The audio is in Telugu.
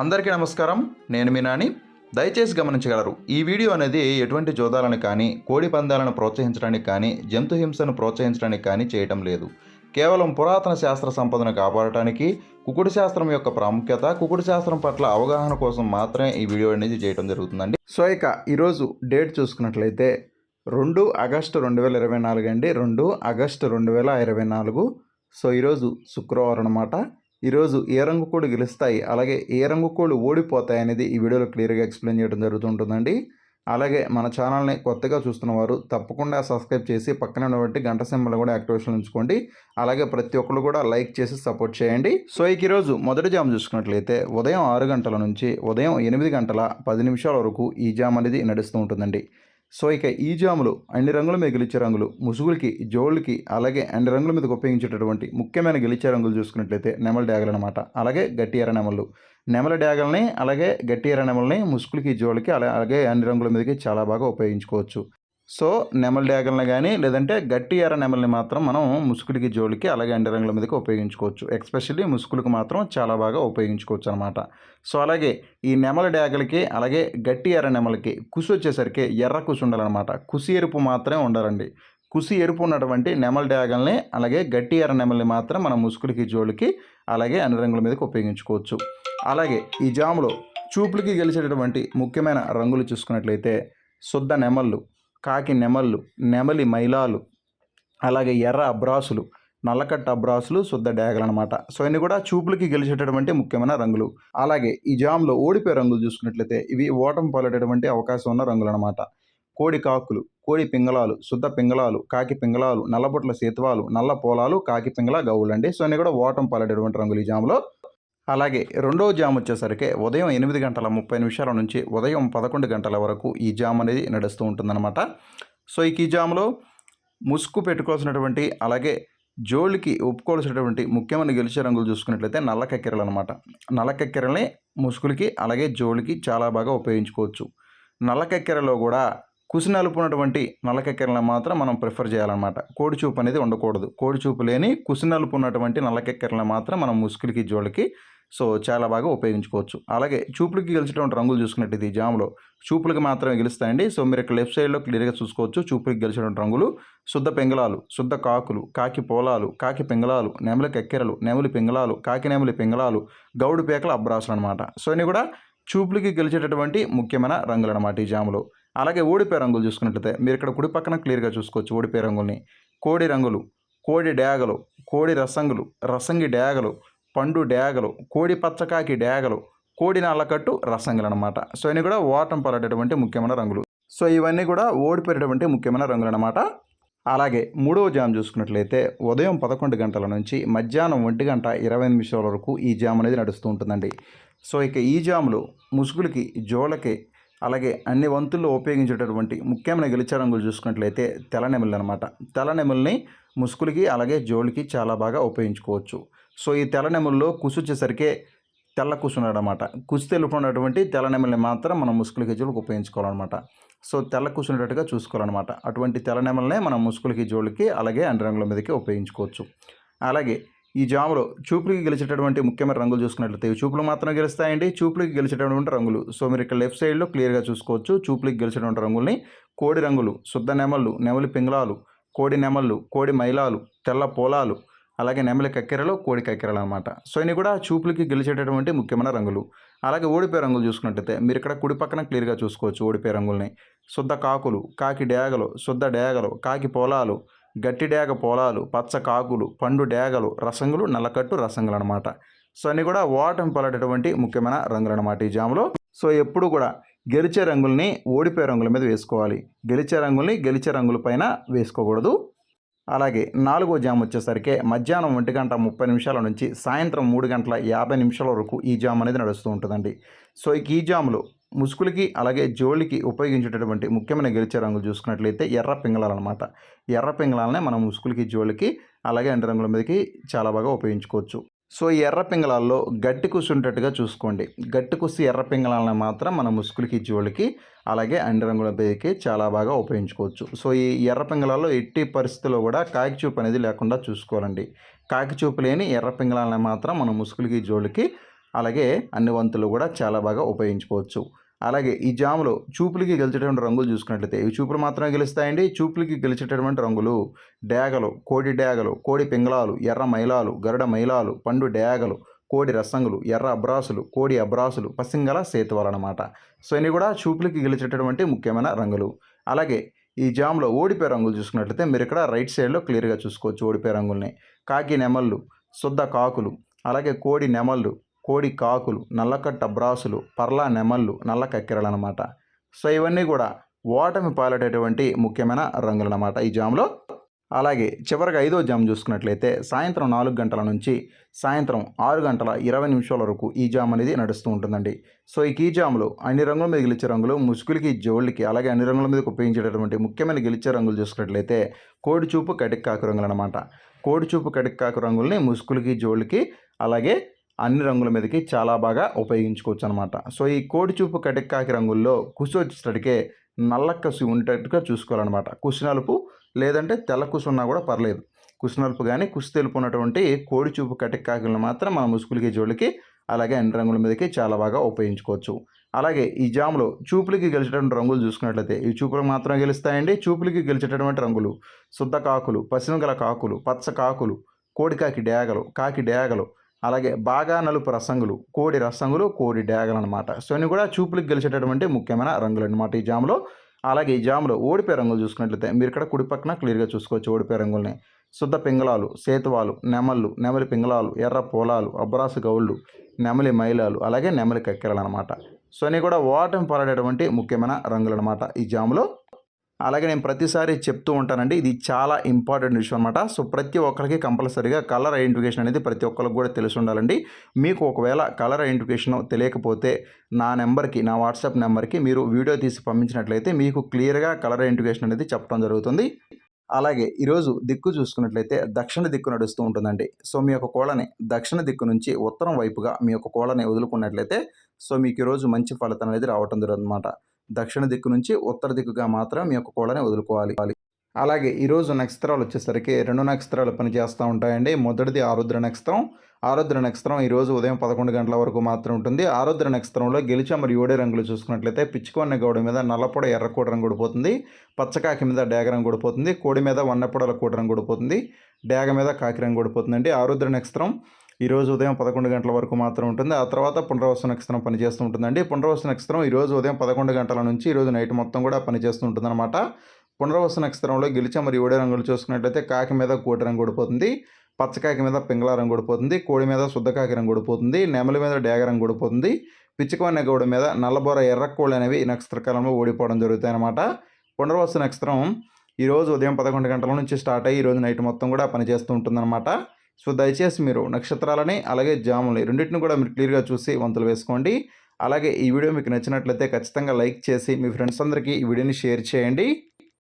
అందరికీ నమస్కారం. నేను మీ నాని. దయచేసి గమనించగలరు ఈ వీడియో అనేది ఎటువంటి జోదాలను కానీ కోడి పందాలను ప్రోత్సహించడానికి కానీ జంతు హింసను ప్రోత్సహించడానికి కానీ చేయటం లేదు. కేవలం పురాతన శాస్త్ర సంపదను కాపాడటానికి కుకుడు శాస్త్రం యొక్క ప్రాముఖ్యత కుకుడు శాస్త్రం పట్ల అవగాహన కోసం మాత్రమే ఈ వీడియో అనేది చేయడం జరుగుతుందండి. సో ఇక ఈరోజు డేట్ చూసుకున్నట్లయితే రెండు ఆగస్టు రెండు వేల ఇరవై నాలుగు అండి. రెండు ఆగస్టు రెండు వేల ఇరవై నాలుగు. సో ఈరోజు శుక్రవారం అనమాట ఈరోజు ఏ రంగు కోళ్ళు గెలుస్తాయి అలాగే ఏ రంగు కోళ్ళు ఓడిపోతాయి అనేది ఈ వీడియోలో క్లియర్గా ఎక్స్ప్లెయిన్ చేయడం జరుగుతుంటుందండి. అలాగే మన ఛానల్ని కొత్తగా చూస్తున్న వారు తప్పకుండా సబ్స్క్రైబ్ చేసి పక్కన ఉన్నటువంటి గంట సింబల్ కూడా యాక్టివేషన్ ఉంచుకోండి. అలాగే ప్రతి ఒక్కరు కూడా లైక్ చేసి సపోర్ట్ చేయండి. సో ఇక ఈరోజు మొదటి జామ్ చూసుకున్నట్లయితే ఉదయం ఆరు గంటల నుంచి ఉదయం ఎనిమిది గంటల పది నిమిషాల వరకు ఈ జామ్ అనేది నడుస్తూ ఉంటుందండి. సో ఇక ఈ జాములు అన్ని రంగుల మీద గెలిచే రంగులు ముసుగులకి జోళ్ళకి అలాగే అన్ని రంగుల మీద ఉపయోగించేటటువంటి ముఖ్యమైన గెలిచే రంగులు చూసుకున్నట్లయితే నెమల డ్యాగలు అనమాట అలాగే గట్టి ఎర్ర నెమళ్ళు. నెమల డ్యాగల్ని అలాగే గట్టి ఎర్ర నెమల్ని ముసుగులకి జోళ్ళకి అలాగే అన్ని రంగుల మీదకి చాలా బాగా ఉపయోగించుకోవచ్చు. సో నెమల డ్యాగల్ని కానీ లేదంటే గట్టి ఎర్ర నెమల్ని మాత్రం మనం ముసుగులకి జోలికి అలాగే ఎండ రంగుల మీదకి ఉపయోగించుకోవచ్చు. ఎక్స్పెషల్లీ ముసుగులకు మాత్రం చాలా బాగా ఉపయోగించుకోవచ్చు అనమాట సో అలాగే ఈ నెమల డ్యాగలకి అలాగే గట్టి ఎర్ర నెమలకి కుసి వచ్చేసరికి ఎర్ర కుసి ఉండాలన్నమాట కుసి ఎరుపు మాత్రమే ఉండాలండి. కుసి ఎరుపు ఉన్నటువంటి నెమల డ్యాగల్ని అలాగే గట్టి ఎర్ర నెమల్ని మాత్రం మనం ముసుగులకి జోలికి అలాగే అన్ని రంగుల మీదకి ఉపయోగించుకోవచ్చు. అలాగే ఈ జాములో చూపులకి గెలిచేటటువంటి ముఖ్యమైన రంగులు చూసుకున్నట్లయితే శుద్ధ నెమళ్ళు. కాకి నెమళ్ళు నెమలి మైలాలు అలాగే ఎర్ర అబ్రాసులు నల్లకట్ట అబ్రాసులు శుద్ధ డ్యాగలు అనమాట సో ఇన్ని కూడా చూపులకి గెలిచేటటువంటి ముఖ్యమైన రంగులు. అలాగే ఈ జామ్లో ఓడిపోయే రంగులు చూసుకున్నట్లయితే ఇవి ఓటం పాలేటటువంటి అవకాశం ఉన్న రంగులు అనమాట కోడి కాకులు కోడి పింగళాలు శుద్ధ పింగళాలు కాకి పింగళాలు నల్లబొట్ల సేతువాలు నల్ల పోలాలు కాకి పింగళ గౌళ్ళు అండి. సో ఇన్ని కూడా ఓటం పాలేటటువంటి రంగులు ఈ జామ్లో. అలాగే రెండవ జామ్ వచ్చేసరికి ఉదయం ఎనిమిది గంటల ముప్పై నిమిషాల నుంచి ఉదయం పదకొండు గంటల వరకు ఈ జామ్ అనేది నడుస్తూ ఉంటుందన్నమాట. సో ఈ జామ్లో ముసుగు పెట్టుకోవాల్సినటువంటి అలాగే జోళ్ళకి ఒప్పుకోవాల్సినటువంటి ముఖ్యమైన గెలిచే రంగులు చూసుకున్నట్లయితే నల్ల కక్కెరలు అనమాట నల్ల కక్కెరల్ని ముసుగులకి అలాగే జోళ్ళకి చాలా బాగా ఉపయోగించుకోవచ్చు. నల్ల కక్కెరలో కూడా కుసి నలుపు ఉన్నటువంటి నల్ల కక్కెరలను మాత్రం మనం ప్రిఫర్ చేయాలన్నమాట. కోడి చూపు అనేది ఉండకూడదు. కోడి చూపు లేని కుసి నలుపు ఉన్నటువంటి నల్ల కక్కెరలను మాత్రం మనం ముసుగులకి జోళ్ళకి సో చాలా బాగా ఉపయోగించుకోవచ్చు. అలాగే చూపులకి గెలిచేటువంటి రంగులు చూసుకున్నట్టు ఈ జామ్లో. చూపులకు మాత్రమే గెలుస్తాయండి. సో మీరు ఇక్కడ లెఫ్ట్ సైడ్లో క్లియర్గా చూసుకోవచ్చు. చూపులకి గెలిచేటువంటి రంగులు శుద్ధ పెంగళాలు శుద్ధ కాకులు కాకి పోలాలు కాకి పెంగళాలు నెమలి కక్కెరలు నెమలి పెంగళాలు కాకి నెమలి పెంగళాలు గౌడు పేకల అబ్రాసులు అనమాట సో ఇవి కూడా చూపులకి గెలిచేటటువంటి ముఖ్యమైన రంగులు అనమాట ఈ జాములో. అలాగే ఓడిపే రంగులు చూసుకున్నట్లయితే మీరు ఇక్కడ కుడి పక్కన క్లియర్గా చూసుకోవచ్చు ఓడిపే రంగుల్ని. కోడి రంగులు కోడి డ్యాగలు కోడి రసంగులు రసంగి డ్యాగలు పండు డేగలు కోడి పచ్చకాకి డేగలు కోడి నల్లకట్టు రసంగులు అనమాట సో ఇవన్నీ కూడా ఓటం పడేటటువంటి ముఖ్యమైన రంగులు. సో ఇవన్నీ కూడా ఓడిపోయేటటువంటి ముఖ్యమైన రంగులు అనమాట అలాగే మూడవ జామ్ చూసుకున్నట్లయితే ఉదయం పదకొండు గంటల నుంచి మధ్యాహ్నం ఒంటి గంట ఇరవై నిమిషాల వరకు ఈ జామ్ అనేది నడుస్తూ ఉంటుందండి. సో ఇక ఈ జాములు ముసుగులకి జోలకి అలాగే అన్ని వంతుల్లో ఉపయోగించేటటువంటి ముఖ్యమైన గెలిచే రంగులు చూసుకున్నట్లయితే తెల నెమళ్ళు అనమాట తెల్ల నెమల్ని ముసుగులకి అలాగే జోలికి చాలా బాగా ఉపయోగించుకోవచ్చు. సో ఈ తెల్ల నెమల్లో కుసు వచ్చేసరికి తెల్ల కూసున్నాడనమాట. కుసి కుసు తెలుపు ఉన్నటువంటి తెల్ల నెమల్ని మాత్రం మనం ముసుగులకి జోళ్ళకి ఉపయోగించుకోవాలన్నమాట సో తెల్ల కూర్చునేటట్టుగా చూసుకోవాలన్నమాట అటువంటి తెల్ల నెమలనే మనం ముసుగులకి జోళ్ళకి అలాగే అన్ని రంగుల మీదకి ఉపయోగించుకోవచ్చు. అలాగే ఈ జాములో చూపులకి గెలిచేటటువంటి ముఖ్యమైన రంగులు చూసుకున్నట్లయితే చూపులు మాత్రం గెలుస్తాయండి. చూపులకి గెలిచేటటువంటి రంగులు. సో మీరు ఇక్కడ లెఫ్ట్ సైడ్లో క్లియర్గా చూసుకోవచ్చు. చూపులకి గెలిచేటువంటి రంగుల్ని కోడి రంగులు శుద్ధ నెమళ్ళు నెమలి పింగళాలు కోడి నెమళ్ళు కోడి మైలాలు తెల్ల పోలాలు అలాగే నెమలి కక్కెరలు కోడి కక్కెరలు అనమాట సో ఇవి కూడా చూపులకి గెలిచేటటువంటి ముఖ్యమైన రంగులు. అలాగే ఓడిపోయే రంగులు చూసుకున్నట్టయితే మీరు ఇక్కడ కుడి పక్కన క్లియర్గా చూసుకోవచ్చు ఓడిపోయే రంగుల్ని. శుద్ధ కాకులు కాకి డేగలు శుద్ధ డేగలు కాకి పొలాలు గట్టి డేగ పొలాలు పచ్చ కాకులు పండు డేగలు రసంగులు నల్లకట్టు రసంగులు అనమాట సో అన్నీ కూడా ఓటమి పలటటువంటి ముఖ్యమైన రంగులు అనమాట ఈ జాములో. సో ఎప్పుడు కూడా గెలిచే రంగుల్ని ఓడిపోయే రంగుల మీద వేసుకోవాలి. గెలిచే రంగుల్ని గెలిచే రంగుల పైన వేసుకోకూడదు. అలాగే నాలుగో జామ్ వచ్చేసరికి మధ్యాహ్నం ఒంటి గంట ముప్పై నిమిషాల నుంచి సాయంత్రం మూడు గంటల యాభై నిమిషాల వరకు ఈ జామ్ అనేది నడుస్తూ ఉంటుందండి. సో ఈ జాములు ముసుగులకి అలాగే జోళ్ళకి ఉపయోగించేటటువంటి ముఖ్యమైన గెలిచే రంగులు చూసుకున్నట్లయితే ఎర్ర పింగళాలన్నమాట ఎర్ర పింగళాలనే మనం ముసుగులకి జోళ్ళకి అలాగే అంటి రంగుల మీదకి చాలా బాగా ఉపయోగించుకోవచ్చు. సో ఈ ఎర్ర పింగళాల్లో గట్టి కుసి ఉండేట్టుగా చూసుకోండి. గట్టి కుసి ఎర్ర పింగళాలను మాత్రం మన ముసుగులకి జోళ్ళకి అలాగే అండి రంగుల పేరుకి చాలా బాగా ఉపయోగించుకోవచ్చు. సో ఈ ఎర్ర పింగళాల్లో ఎట్టి పరిస్థితుల్లో కూడా కాకిచూపు అనేది లేకుండా చూసుకోవాలండి. కాకిచూపు లేని ఎర్ర పింగళాలను మాత్రం మన ముసుగులకి జోళ్ళకి అలాగే అన్ని వంతులు కూడా చాలా బాగా ఉపయోగించుకోవచ్చు. అలాగే ఈ జాములో చూపులకి గెలిచేటువంటి రంగులు చూసుకున్నట్లయితే ఇవి చూపులు మాత్రమే గెలుస్తాయండి. చూపులకి గెలిచేటటువంటి రంగులు డేగలు కోడి డేగలు కోడి పింగళాలు ఎర్ర మైలాలు గరుడ మైలాలు పండు డేగలు కోడి రసంగులు ఎర్ర అబ్రాసులు కోడి అబ్రాసులు పసింగల సేతువాలు అనమాట సో ఇవి కూడా చూపులకి గెలిచేటటువంటి ముఖ్యమైన రంగులు. అలాగే ఈ జామ్లో ఓడిపోయే రంగులు చూసుకున్నట్లయితే మీరు ఇక్కడ రైట్ సైడ్లో క్లియర్గా చూసుకోవచ్చు ఓడిపోయే రంగుల్ని. కాకి నెమళ్ళు శుద్ధ కాకులు అలాగే కోడి నెమళ్ళు కోడి కాకులు నల్లకట్ట బ్రాసులు పర్లా నెమళ్ళు నల్ల కక్కెరలు అనమాట సో ఇవన్నీ కూడా ఓటమి పాలటటువంటి ముఖ్యమైన రంగులు అనమాట ఈ జామ్లో. అలాగే చివరిగా ఐదో జామ్ చూసుకున్నట్లయితే సాయంత్రం నాలుగు గంటల నుంచి సాయంత్రం ఆరు గంటల ఇరవై నిమిషాల వరకు ఈ జామ్ అనేది నడుస్తూ ఉంటుందండి. సో ఈ కీ జామ్లో అన్ని రంగుల మీద గెలిచే రంగులు ముసుగులకి జోళ్ళకి అలాగే అన్ని రంగుల మీద ఉపయోగించేటటువంటి ముఖ్యమైన గెలిచే రంగులు చూసుకున్నట్లయితే కోడి చూపు కటిక్కాకు రంగులు అనమాట కోడి చూపు కటిక్కాకు రంగుల్ని ముసుగులకి జోళ్ళకి అలాగే అన్ని రంగుల మీదకి చాలా బాగా ఉపయోగించుకోవచ్చు అనమాట సో ఈ కోడిచూపు కటిక్కాకి రంగుల్లో కుసి వచ్చేటట్టుకే నల్ల కసి ఉండేట్టుగా చూసుకోవాలన్నమాట కుసి నలుపు లేదంటే తెల్ల కుసి ఉన్నా కూడా పర్లేదు. కుసి నలుపు కానీ కుసి తెలుపు ఉన్నటువంటి కోడిచూపు కటిక్కాకులను మాత్రం మన ముసుగులకి జోళ్ళకి అలాగే అన్ని రంగుల మీదకి చాలా బాగా ఉపయోగించుకోవచ్చు. అలాగే ఈ జామ్లో చూపులకి గెలిచేటువంటి రంగులు చూసుకున్నట్లయితే ఈ చూపులకు మాత్రం గెలుస్తాయండి. చూపులకి గెలిచేటటువంటి రంగులు శుద్ధ కాకులు పశ్చిమ గల కాకులు పచ్చ కాకులు కోడికాకి డేగలు కాకి డేగలు అలాగే బాగా నలుపు రసంగులు కోడి రసంగులు కోడి డ్యాగలు అనమాట సో ఇవి కూడా చూపులకు గెలిచేటటువంటి ముఖ్యమైన రంగులు అనమాట ఈ జాములో. అలాగే ఈ జాములో ఓడిపోయే రంగులు చూసుకున్నట్లయితే మీరు ఇక్కడ కుడి పక్కన క్లియర్గా చూసుకోవచ్చు ఓడిపోయే రంగుల్ని. శుద్ధ పింగళాలు సేతువాలు నెమళ్ళు నెమలి పింగళాలు ఎర్ర పొలాలు అబ్రాసు గౌళ్ళు నెమలి మైలాలు అలాగే నెమలి కక్కెరలు అనమాట సో ఇవి కూడా ఓటమి పాలడేటువంటి ముఖ్యమైన రంగులు అనమాట ఈ జాములో. అలాగే నేను ప్రతిసారి చెప్తూ ఉంటానండి ఇది చాలా ఇంపార్టెంట్ విషయం అనమాట సో ప్రతి ఒక్కరికి కంపల్సరీగా కలర్ ఐడెంటిఫికేషన్ అనేది ప్రతి ఒక్కరికి కూడా తెలిసి ఉండాలండి. మీకు ఒకవేళ కలర్ ఐడెంటిఫికేషన్ తెలియకపోతే నా నెంబర్కి నా వాట్సాప్ నెంబర్కి మీరు వీడియో తీసి పంపించినట్లయితే మీకు క్లియర్గా కలర్ ఐడెంటిఫికేషన్ అనేది చెప్పడం జరుగుతుంది. అలాగే ఈరోజు దిక్కు చూసుకున్నట్లయితే దక్షిణ దిక్కు నడుస్తూ ఉంటుందండి. సో మీ యొక్క కోళ్ళని దక్షిణ దిక్కు నుంచి ఉత్తరం వైపుగా మీ యొక్క కోళ్ళని వదులుకున్నట్లయితే సో మీకు ఈరోజు మంచి ఫలితం అనేది రావటం జరుగుతుంది అనమాట దక్షిణ దిక్కు నుంచి ఉత్తర దిక్కుగా మాత్రం మీ యొక్క కోళ్ళని వదులుకోవాలి. అలాగే ఈరోజు నక్షత్రాలు వచ్చేసరికి రెండు నక్షత్రాలు పనిచేస్తూ ఉంటాయండి. మొదటిది ఆరుద్ర నక్షత్రం. ఆరుద్ర నక్షత్రం ఈరోజు ఉదయం పదకొండు గంటల వరకు మాత్రం ఉంటుంది. ఆరుద్ర నక్షత్రంలో గెలిచ మరియు ఓడే రంగులు చూసుకున్నట్లయితే పిచ్చుకొన్న గౌడ మీద నల్లపొడ ఎర్రకూడ రంగు కూడిపోతుంది పచ్చకాకి మీద డేగ రంగు కూడిపోతుంది కోడి మీద వన్నపొడల కూడ రంగు కూడిపోతుంది డేగ మీద కాకి రంగు కూడిపోతుందండి ఆరుద్ర నక్షత్రం. ఈరోజు ఉదయం పదకొండు గంటల వరకు మాత్రం ఉంటుంది. ఆ తర్వాత పునరావాస నక్షత్రం పనిచేస్తూ ఉంటుందండి. పునరావాస నక్షత్రం ఈరోజు ఉదయం పదకొండు గంటల నుంచి ఈరోజు నైట్ మొత్తం కూడా పనిచేస్తూ ఉంటుందన్నమాట. పునరావాస నక్షత్రంలో గెలిచే మరియు ఓడే రంగులు చూసుకున్నట్లయితే కాకి మీద కోటి రంగు ఓడిపోతుంది పచ్చకాకి మీద పింగళ రంగు ఓడిపోతుంది కోడి మీద శుద్ధకాకి రంగు ఓడిపోతుంది నెమలి మీద డేగ రంగు ఓడిపోతుంది పిచ్చుకోని గౌడ మీద నల్లబోర ఎర్రకోళ్ళు అనేవి ఈ నక్షత్రకాలంలో ఓడిపోవడం జరుగుతాయి అన్నమాట పునర్వసు నక్షత్రం ఈరోజు ఉదయం పదకొండు గంటల నుంచి స్టార్ట్ అయ్యి ఈరోజు నైట్ మొత్తం కూడా పనిచేస్తూ ఉంటుందన్నమాట. సో దయచేసి మీరు నక్షత్రాలని అలాగే జాములని రెండింటిని కూడా మీరు క్లియర్గా చూసి వంతులు వేసుకోండి. అలాగే ఈ వీడియో మీకు నచ్చినట్లయితే ఖచ్చితంగా లైక్ చేసి మీ ఫ్రెండ్స్ అందరికీ ఈ వీడియోని షేర్ చేయండి.